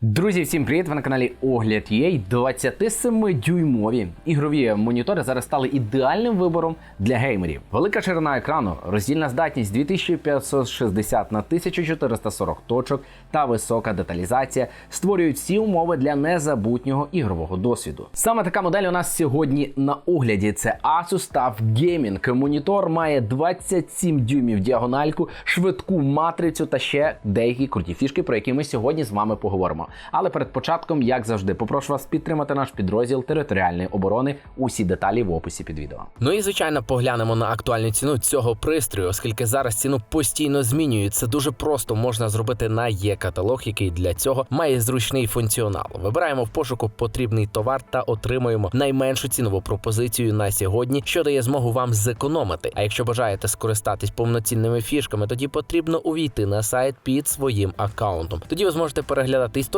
Друзі, всім привіт! Ви на каналі Огляд UA. 27-дюймові ігрові монітори зараз стали ідеальним вибором для геймерів. Велика ширина екрану, роздільна здатність 2560 на 1440 точок та висока деталізація створюють всі умови для незабутнього ігрового досвіду. Саме така модель у нас сьогодні на огляді. Це Asus TUF Gaming. Монітор має 27 дюймів діагональку, швидку матрицю та ще деякі круті фішки, про які ми сьогодні з вами поговоримо. Але перед початком, як завжди, попрошу вас підтримати наш підрозділ територіальної оборони. Усі деталі в описі під відео. Ну і звичайно поглянемо на актуальну ціну цього пристрою, оскільки зараз ціну постійно змінюють. Це дуже просто можна зробити на є-каталог, який для цього має зручний функціонал. Вибираємо в пошуку потрібний товар та отримуємо найменшу цінову пропозицію на сьогодні, що дає змогу вам зекономити. А якщо бажаєте скористатись повноцінними фішками, тоді потрібно увійти на сайт під своїм аккаунтом. Тоді ви зможете переглядати історію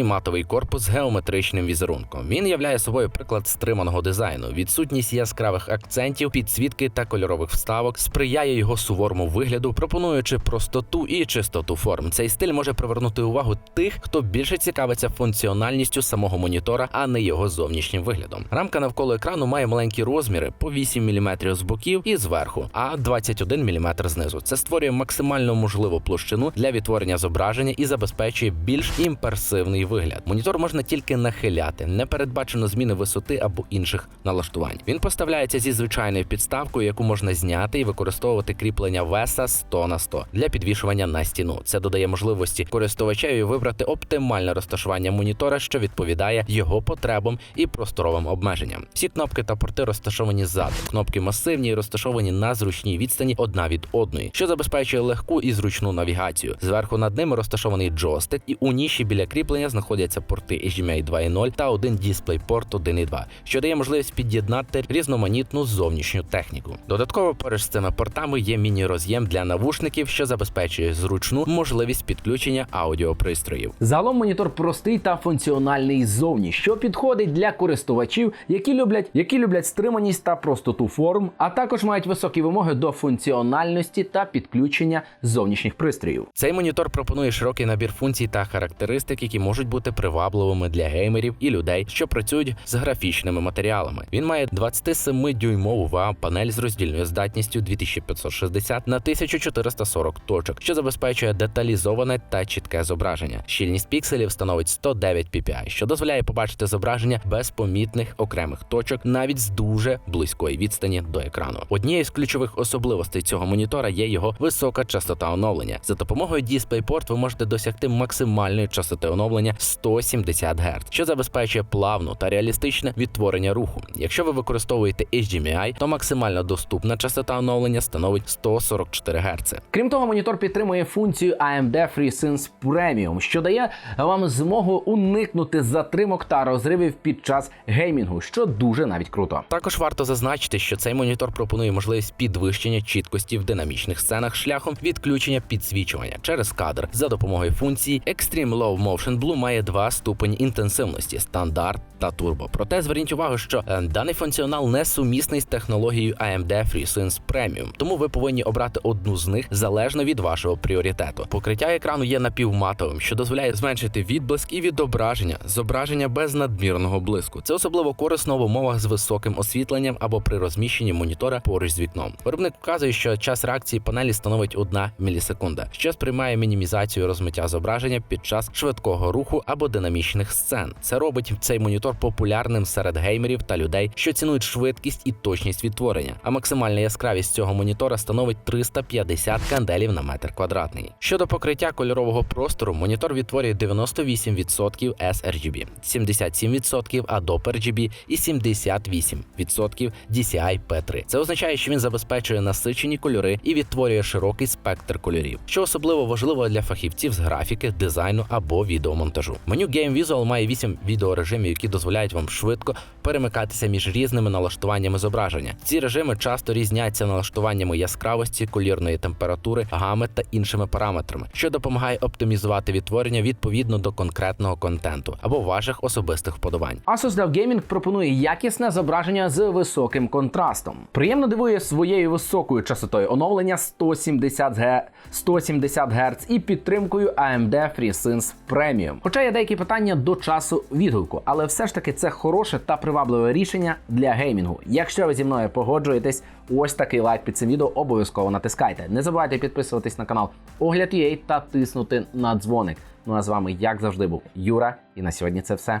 матовий корпус з геометричним візерунком. Він являє собою приклад стриманого дизайну. Відсутність яскравих акцентів, підсвітки та кольорових вставок сприяє його суворому вигляду, пропонуючи простоту і чистоту форм. Цей стиль може привернути увагу тих, хто більше цікавиться функціональністю самого монітора, а не його зовнішнім виглядом. Рамка навколо екрану має маленькі розміри по 8 мм з боків і зверху, а 21 мм знизу. Це створює максимально можливу площину для відтворення зображення і забезпечує більш імперсивний вигляд. Монітор можна тільки нахиляти, не передбачено зміни висоти або інших налаштувань. Він поставляється зі звичайною підставкою, яку можна зняти і використовувати кріплення веса 100 на 100 для підвішування на стіну. Це додає можливості користувачеві вибрати оптимальне розташування монітора, що відповідає його потребам і просторовим обмеженням. Всі кнопки та порти розташовані ззаду. Кнопки масивні і розташовані на зручній відстані одна від одної, що забезпечує легку і зручну навігацію. Зверху над ними розташований джойстик, і у ніші біля кріплення знаходяться порти HDMI 2.0 та один DisplayPort 1.2, що дає можливість під'єднати різноманітну зовнішню техніку. Додатково поруч з цими портами є міні-роз'єм для навушників, що забезпечує зручну можливість підключення аудіопристроїв. Загалом монітор простий та функціональний ззовні, що підходить для користувачів, які люблять, які люблять стриманість та простоту форм, а також мають високі вимоги до функціональності та підключення зовнішніх пристроїв. Цей монітор пропонує широкий набір функцій та характеристик, які можуть бути привабливими для геймерів і людей, що працюють з графічними матеріалами. Він має 27-дюймову ва панель з роздільною здатністю 2560 на 1440 точок, що забезпечує деталізоване та чітке зображення. Щільність пікселів становить 109 ppi, що дозволяє побачити зображення без помітних окремих точок, навіть з дуже близької відстані до екрану. Однією з ключових особливостей цього монітора є його висока частота оновлення. За допомогою DisplayPort ви можете досягти максимальної частоти оновлення 170 Гц, що забезпечує плавну та реалістичне відтворення руху. Якщо ви використовуєте HDMI, то максимально доступна частота оновлення становить 144 Гц. Крім того, монітор підтримує функцію AMD FreeSense Premium, що дає вам змогу уникнути затримок та розривів під час геймінгу, що дуже навіть круто. Також варто зазначити, що цей монітор пропонує можливість підвищення чіткості в динамічних сценах шляхом відключення підсвічування через кадр за допомогою функції Extreme Low Motion Blue має два ступені інтенсивності стандарт та турбо. Проте зверніть увагу, що е, даний функціонал не сумісний з технологією AMD FreeSense Premium, тому ви повинні обрати одну з них залежно від вашого пріоритету. Покриття екрану є напівматовим, що дозволяє зменшити відблиск і відображення зображення без надмірного блиску. Це особливо корисно в умовах з високим освітленням або при розміщенні монітора поруч з вікном. Виробник вказує, що час реакції панелі становить 1 мілісекунда, що сприймає мінімізацію розмиття зображення під час швидкого руху або динамічних сцен. Це робить цей монітор популярним серед геймерів та людей, що цінують швидкість і точність відтворення. А максимальна яскравість цього монітора становить 350 канделів на метр квадратний. Щодо покриття кольорового простору, монітор відтворює 98% sRGB, 77% Adobe RGB і 78% DCI P3. Це означає, що він забезпечує насичені кольори і відтворює широкий спектр кольорів, що особливо важливо для фахівців з графіки, дизайну або відеомонтажу. Монтажу. Меню Game Visual має 8 відеорежимів, які дозволяють вам швидко перемикатися між різними налаштуваннями зображення. Ці режими часто різняться налаштуваннями яскравості, колірної температури, гами та іншими параметрами, що допомагає оптимізувати відтворення відповідно до конкретного контенту або ваших особистих вподобань. Asus DAF Gaming пропонує якісне зображення з високим контрастом. Приємно дивує своєю високою частотою оновлення 170 Г 170 Гц і підтримкою AMD FreeSync Premium. Хоча є деякі питання до часу відгуку, але все ж таки це хороше та привабливе рішення для геймінгу. Якщо ви зі мною погоджуєтесь, ось такий лайк під цим відео обов'язково натискайте. Не забувайте підписуватись на канал Огляд.ua та тиснути на дзвоник. Ну а з вами, як завжди, був Юра, і на сьогодні це все.